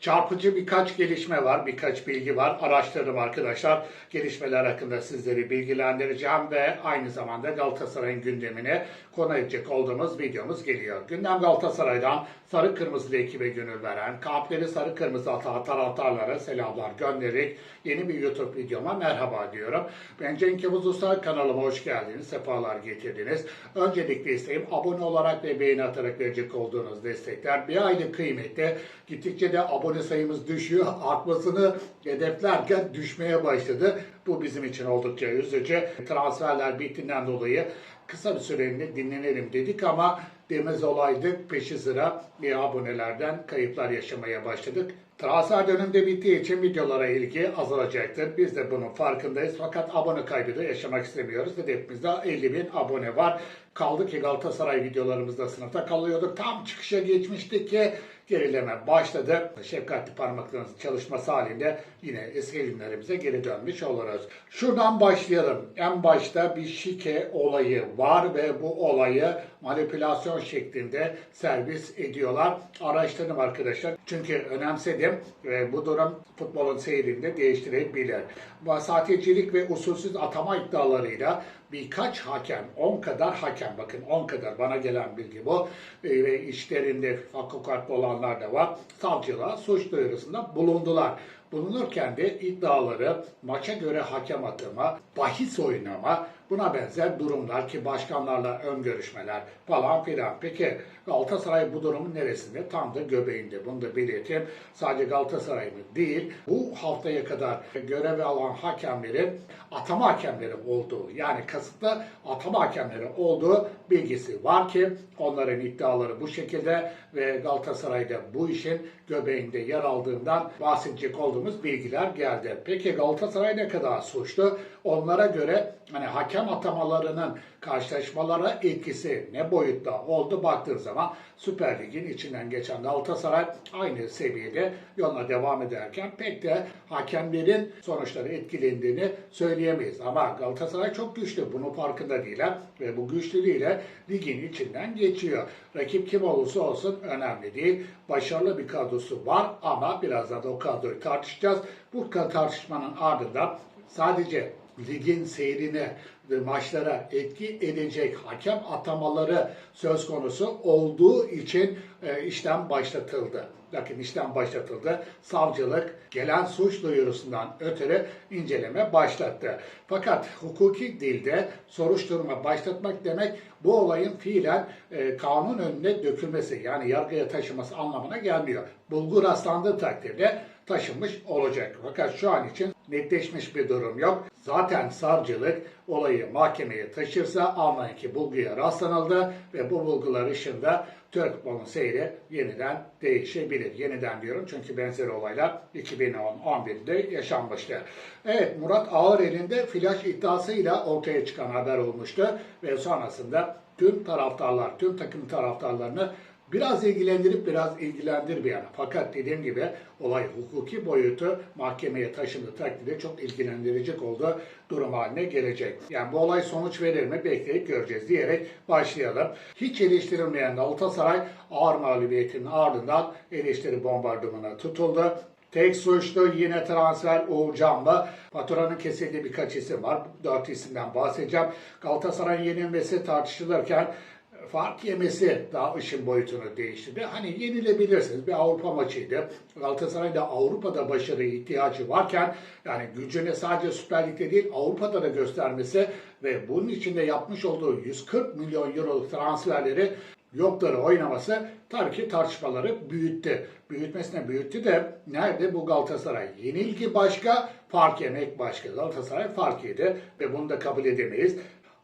Çarpıcı birkaç gelişme var, birkaç bilgi var. Araştırdım arkadaşlar. Gelişmeler hakkında sizleri bilgilendireceğim ve aynı zamanda Galatasaray'ın gündemine konu edecek olduğumuz videomuz geliyor. Gündem Galatasaray'dan sarı kırmızılı ekibe gönül veren, kalpleri sarı kırmızı atan taraftarlara selamlar göndererek yeni bir YouTube videoma merhaba diyorum. Ben Cenk Yavuz Usta kanalıma hoş geldiniz, sefalar getirdiniz. Öncelikle isteğim abone olarak ve beğeni atarak verecek olduğunuz destekler bir aylık kıymetli. Gittikçe de abone sayımız düşüyor. Artmasını hedeflerken düşmeye başladı. Bu bizim için oldukça üzücü. Transferler bittiğinden dolayı kısa bir süreliğine dinlenelim dedik ama demez olaydık peşi sıra bir abonelerden kayıplar yaşamaya başladık. Transfer dönemde bittiği için videolara ilgi azalacaktır. Biz de bunun farkındayız fakat abone kaybı da yaşamak istemiyoruz. Hedefimizde 50 bin abone var. Kaldı ki Galatasaray videolarımızda sınıfta kalıyorduk. Tam çıkışa geçmiştik ki gerileme başladı. Şefkatli parmaklarınızın çalışması halinde yine eski günlerimize geri dönmüş oluruz. Şuradan başlayalım. En başta bir şike olayı var ve bu olayı manipülasyon şeklinde servis ediyorlar. Araştırdım arkadaşlar. Çünkü önemsedim ve bu durum futbolun seyrini de değiştirebilir. Vasatecilik ve usulsüz atama iddialarıyla birkaç hakem, 10 kadar hakem bakın 10 kadar bana gelen bilgi bu e, ve işlerinde hakikatli olanlar da var. Savcılığa suç duyurusunda bulundular. Bulunurken de iddiaları maça göre hakem atama, bahis oynama, buna benzer durumlar ki başkanlarla ön görüşmeler falan filan. Peki Galatasaray bu durumun neresinde? Tam da göbeğinde. Bunu da belirteyim. Sadece Galatasaray mı değil. Bu haftaya kadar görev alan hakemlerin atama hakemleri olduğu yani kasıtlı atama hakemleri olduğu bilgisi var ki onların iddiaları bu şekilde ve Galatasaray'da bu işin göbeğinde yer aldığından bahsedecek olduğumuz bilgiler geldi. Peki Galatasaray ne kadar suçlu? Onlara göre hani hakem atamalarının karşılaşmalara etkisi ne boyutta oldu baktığın zaman Süper Lig'in içinden geçen Galatasaray aynı seviyede yoluna devam ederken pek de hakemlerin sonuçları etkilendiğini söyleyemeyiz. Ama Galatasaray çok güçlü. Bunun farkında değiller ve bu güçlülüğüyle ligin içinden geçiyor. Rakip kim olursa olsun önemli değil. Başarılı bir kadrosu var ama birazdan da o kadroyu tartışacağız. Bu tartışmanın ardından sadece ligin seyrine ve maçlara etki edecek hakem atamaları söz konusu olduğu için e, işlem başlatıldı. Bakın işlem başlatıldı. Savcılık gelen suç duyurusundan ötürü inceleme başlattı. Fakat hukuki dilde soruşturma başlatmak demek bu olayın fiilen e, kanun önüne dökülmesi yani yargıya taşıması anlamına gelmiyor. Bulgu rastlandığı takdirde taşınmış olacak. Fakat şu an için netleşmiş bir durum yok. Zaten savcılık olayı mahkemeye taşırsa anlayın ki bulguya rastlanıldı ve bu bulgular ışığında Türk futbolunun seyri yeniden değişebilir. Yeniden diyorum çünkü benzer olaylar 2010-11'de yaşanmıştı. Evet Murat Ağırel'in de flash iddiasıyla ortaya çıkan haber olmuştu ve sonrasında tüm taraftarlar, tüm takım taraftarlarını biraz ilgilendirip biraz ilgilendirmeyen fakat dediğim gibi olay hukuki boyutu mahkemeye taşındığı takdirde çok ilgilendirecek olduğu durum haline gelecek. Yani bu olay sonuç verir mi bekleyip göreceğiz diyerek başlayalım. Hiç eleştirilmeyen Galatasaray ağır mağlubiyetinin ardından eleştiri bombardımana tutuldu. Tek suçlu yine transfer Uğurcan'la. Faturanın kesildiği birkaç isim var. Dört isimden bahsedeceğim. Galatasaray'ın yenilmesi tartışılırken fark yemesi daha işin boyutunu değiştirdi. Hani yenilebilirsiniz. Bir Avrupa maçıydı. Galatasaray'da Avrupa'da başarı ihtiyacı varken yani gücünü sadece Süper Lig'de değil Avrupa'da da göstermesi ve bunun içinde yapmış olduğu 140 milyon euroluk transferleri yokları oynaması tabii ki tartışmaları büyüttü. Büyütmesine büyüttü de nerede bu Galatasaray? Yenilgi başka, fark yemek başka. Galatasaray fark yedi ve bunu da kabul edemeyiz.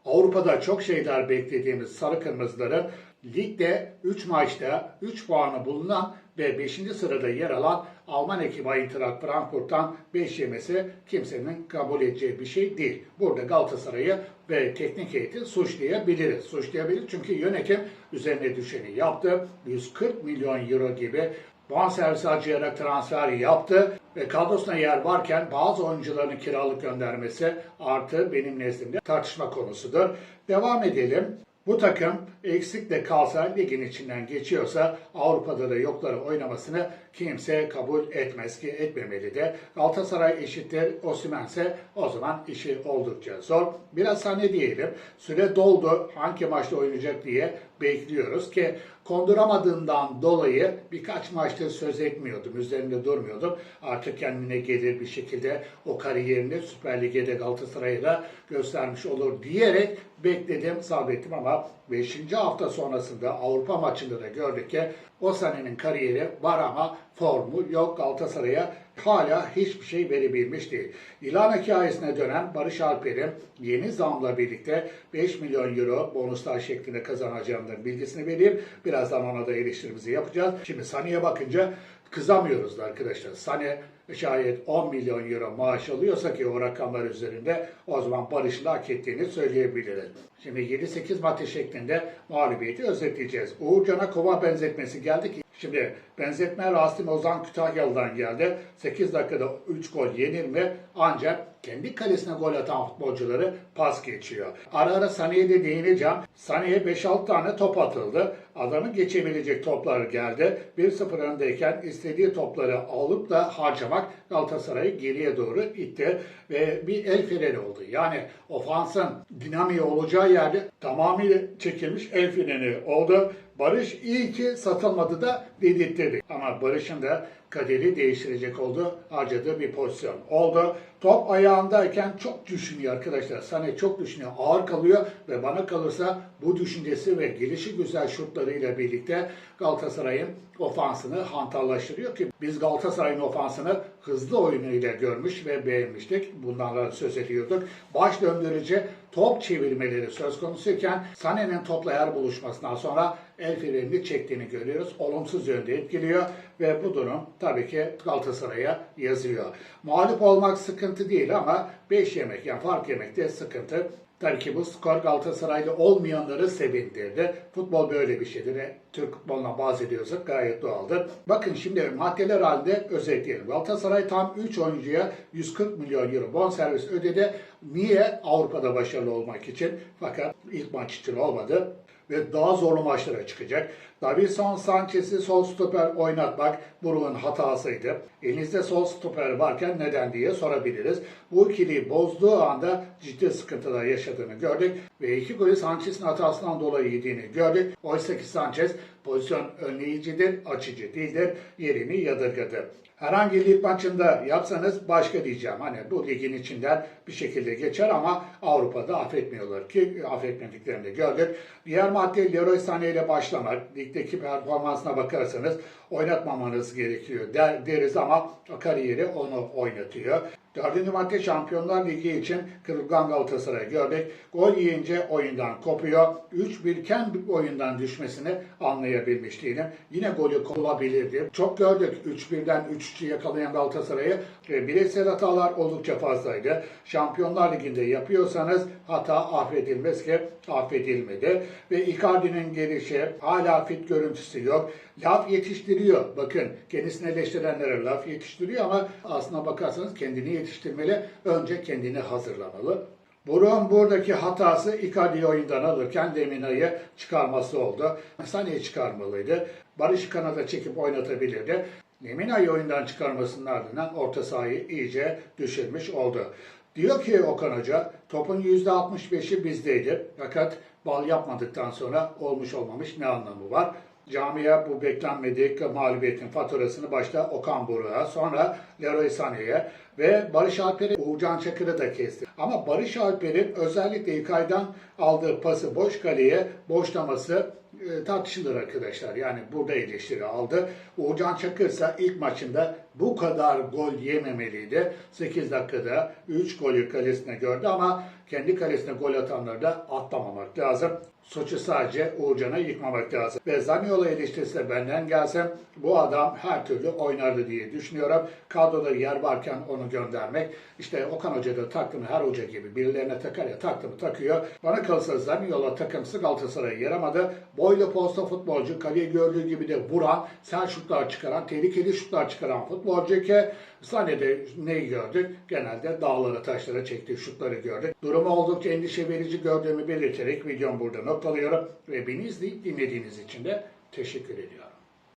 Avrupa'da çok şeyler beklediğimiz sarı kırmızıların ligde 3 maçta 3 puanı bulunan ve 5. sırada yer alan Alman ekibi Eintracht Frankfurt'tan 5 yemesi kimsenin kabul edeceği bir şey değil. Burada Galatasaray'ı ve teknik heyeti suçlayabiliriz. Suçlayabiliriz çünkü yönetim üzerine düşeni yaptı. 140 milyon euro gibi bonservis harcayarak transfer yaptı ve kadrosuna yer varken bazı oyuncularını kiralık göndermesi artı benim nezdimde tartışma konusudur. Devam edelim. Bu takım eksik de kalsa ligin içinden geçiyorsa Avrupa'da da yokları oynamasını kimse kabul etmez ki etmemeli de. Galatasaray eşittir Osimhen'se o zaman işi oldukça zor. Biraz sahne diyelim. Süre doldu. Hangi maçta oynayacak diye bekliyoruz ki konduramadığından dolayı birkaç maçta söz etmiyordum. Üzerinde durmuyordum. Artık kendine gelir bir şekilde o kariyerini Süper Lig'de Galatasaray'la göstermiş olur diyerek bekledim, sabrettim ama 5. hafta sonrasında Avrupa maçında da gördük ki o senenin kariyeri var ama formu yok Galatasaray'a hala hiçbir şey verebilmiş değil. İlan hikayesine dönen Barış Alper'in yeni zamla birlikte 5 milyon euro bonuslar şeklinde kazanacağından bilgisini vereyim. Birazdan ona da eleştirimizi yapacağız. Şimdi Sani'ye bakınca kızamıyoruz da arkadaşlar. Sane şayet 10 milyon euro maaş alıyorsa ki o rakamlar üzerinde o zaman Barış'ın hak ettiğini söyleyebiliriz. Şimdi 7-8 madde şeklinde mağlubiyeti özetleyeceğiz. Uğurcan'a kova benzetmesi geldi ki Şimdi benzetme Rasim Ozan Kütahyalı'dan geldi. 8 dakikada 3 gol yenilme ancak kendi kalesine gol atan futbolcuları pas geçiyor. Ara ara Sané'ye de değineceğim. Sané'ye 5-6 tane top atıldı. Adamın geçebilecek toplar geldi. 1-0 öndeyken istediği topları alıp da harcamak Galatasaray'ı geriye doğru itti. Ve bir el freni oldu. Yani ofansın dinamiği olacağı yerde tamamıyla çekilmiş el freni oldu. Barış iyi ki satılmadı da dedirttirdi. Ama Barış'ın da kaderi değiştirecek oldu. Harcadığı bir pozisyon oldu. Top ayağındayken çok düşünüyor arkadaşlar. Sane çok düşünüyor. Ağır kalıyor ve bana kalırsa bu düşüncesi ve gelişi güzel şutlarıyla birlikte Galatasaray'ın ofansını hantallaştırıyor ki biz Galatasaray'ın ofansını hızlı oyunuyla görmüş ve beğenmiştik. Bundan söz ediyorduk. Baş döndürücü top çevirmeleri söz konusuyken Sané'nin topla yer buluşmasından sonra el frenini çektiğini görüyoruz. Olumsuz yönde etkiliyor ve bu durum tabii ki Galatasaray'a yazıyor. Mağlup olmak sıkıntı değil ama 5 yemek yani fark yemek de sıkıntı. Tabii ki bu skor Galatasaraylı olmayanları sevindirdi. Futbol böyle bir şeydir. ve Türk futboluna bahsediyorsak gayet doğaldır. Bakın şimdi maddeler halinde özetleyelim. Galatasaray tam 3 oyuncuya 140 milyon euro bonservis ödedi. Niye? Avrupa'da başarılı olmak için. Fakat ilk maç için olmadı ve daha zorlu maçlara çıkacak. Davinson Sanchez'i sol stoper oynatmak Buruk'un hatasıydı. Elinizde sol stoper varken neden diye sorabiliriz. Bu ikiliyi bozduğu anda ciddi sıkıntılar yaşadığını gördük ve iki golü Sanchez'in hatasından dolayı yediğini gördük. Oysa ki Sanchez pozisyon önleyicidir, açıcı değildir, yerini yadırgadı. Herhangi lig maçında yapsanız başka diyeceğim. Hani bu ligin içinden bir şekilde geçer ama Avrupa'da affetmiyorlar ki affetmediklerini de gördük. Diğer madde Leroy Sané ile başlamak. Ligdeki performansına bakarsanız oynatmamanız gerekiyor der, deriz ama kariyeri onu oynatıyor. Dördüncü madde Şampiyonlar Ligi için kırılgan Galatasaray gördük. Gol yiyince oyundan kopuyor. 3-1 iken bir oyundan düşmesini anlayabilmiş değilim. Yine golü olabilirdi. Çok gördük 3-1'den 3-3'ü yakalayan Galatasaray'ı. Ve bireysel hatalar oldukça fazlaydı. Şampiyonlar Ligi'nde yapıyorsanız hata affedilmez ki affedilmedi. Ve Icardi'nin gelişi hala fit görüntüsü yok. Laf yetiştiriyor. Bakın kendisini eleştirenlere laf yetiştiriyor ama aslına bakarsanız kendini yetiştirmeli. Önce kendini hazırlamalı. Burun buradaki hatası Icardi'yi oyundan alırken Lemina'yı çıkarması oldu. Sané'yi çıkarmalıydı. Barış kanada çekip oynatabilirdi. Lemina'yı oyundan çıkarmasının ardından orta sahayı iyice düşürmüş oldu. Diyor ki Okan Hoca, topun %65'i bizdeydi. Fakat bal yapmadıktan sonra olmuş olmamış ne anlamı var? Camia bu beklenmedik mağlubiyetin faturasını başta Okan Buruk'a, sonra Leroy Sané'ye ve Barış Alper'e Uğurcan Çakır'ı da kesti. Ama Barış Alper'in özellikle İlkay'dan aldığı pası boş kaleye boşlaması e, tartışılır arkadaşlar. Yani burada eleştiri aldı. Uğurcan Çakır ise ilk maçında bu kadar gol yememeliydi. 8 dakikada 3 golü kalesine gördü ama kendi kalesine gol atanları da atlamamak lazım. Suçu sadece Uğurcan'a yıkmamak lazım. Ve Zaniola eleştirisi de benden gelse bu adam her türlü oynardı diye düşünüyorum. Kadroda yer varken onu göndermek. İşte Okan Hoca da taktığını her hoca gibi birilerine takar ya taktığını takıyor. Bana kalırsa Zaniola takımsı Galatasaray'a yaramadı. Boy boylu posta futbolcu, kaleye gördüğü gibi de vuran, sert şutlar çıkaran, tehlikeli şutlar çıkaran futbolcu ki sahnede neyi gördük? Genelde dağlara taşlara çektiği şutları gördük. Durumu oldukça endişe verici gördüğümü belirterek videomu burada noktalıyorum ve beni izleyip dinlediğiniz için de teşekkür ediyorum.